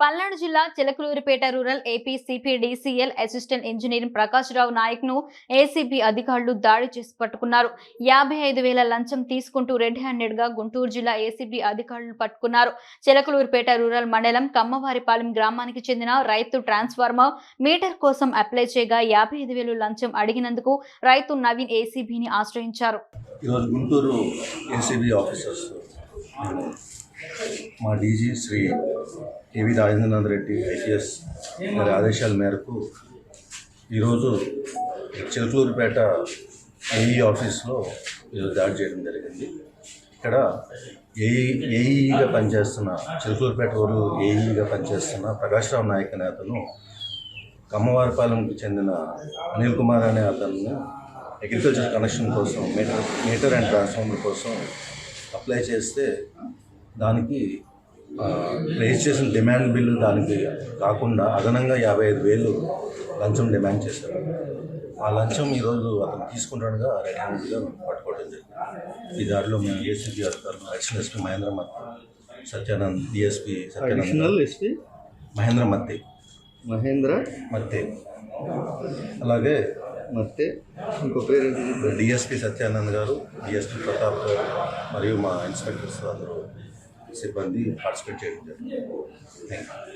పల్నాడు జిల్లా Chilakaluripet rural AP CPDCL assistant engineer Prakash Rao నాయక్ను ACB అధికారులు దాడి చేసి పట్టుకున్నారు. యాభై ఐదు వేల లంచం తీసుకుంటూ రెడ్ హ్యాండెడ్గా గుంటూరు జిల్లా ఏసీబీ అధికారులు పట్టుకున్నారు. చిలకలూరిపేట రూరల్ మండలం కమ్మవారిపాలెం గ్రామానికి చెందిన రైతు ట్రాన్స్ఫార్మర్ మీటర్ కోసం అప్లై చేయగా యాభై ఐదు వేలు లంచం అడిగినందుకు రైతు నవీన్ ఏసీబీని ఆశ్రయించారు. ఈరోజు గుంటూరు ఆఫీసర్స్ మా DG Shri AV Rajendranath Reddy IPS గారి ఆదేశాల మేరకు ఈరోజు చిలకలూరుపేట ఏఈ ఆఫీస్లో ఈరోజు దాడి చేయడం జరిగింది. ఇక్కడ ఏఈ ఏఈగా పనిచేస్తున్న చిలకలూరుపేట ఊరు ఏఈగా పనిచేస్తున్న ప్రకాశ్రావు నాయక్ అనే అతను కమ్మవారిపాలెంకి చెందిన అనిల్ కుమార్ అనే అతను అగ్రికల్చర్ కనెక్షన్ కోసం మీటర్ మీటర్ అండ్ ట్రాన్స్ఫార్మర్ కోసం అప్లై చేస్తే దానికి ఆ, రేజ్ చేసిన డిమాండ్ బిల్లు దానికి కాకుండా అదనంగా యాభై ఐదు వేలు లంచం డిమాండ్ చేశారు. ఆ లంచం ఈరోజు అతను తీసుకుంటాడుగా రెడ్ హ్యాండ్గా పట్టుకోవడం జరిగింది. ఈ దారిలో మేము ఏసీబీ అధికారులు additional SP Mahendra Matti Satyanand DSP Satyanand SP? Mahendra Matti. Mahendra? Matti. అలాగే మత్తే. ఇంకో పేరు. డిఎస్పీ సత్యానంద్ గారు డిఎస్పీ ప్రతాప్ గారు మరియు మా ఇన్స్పెక్టర్స్ అందరూ सिबंदी बंदी पार्टिसिपेट करेंगे थैंक यू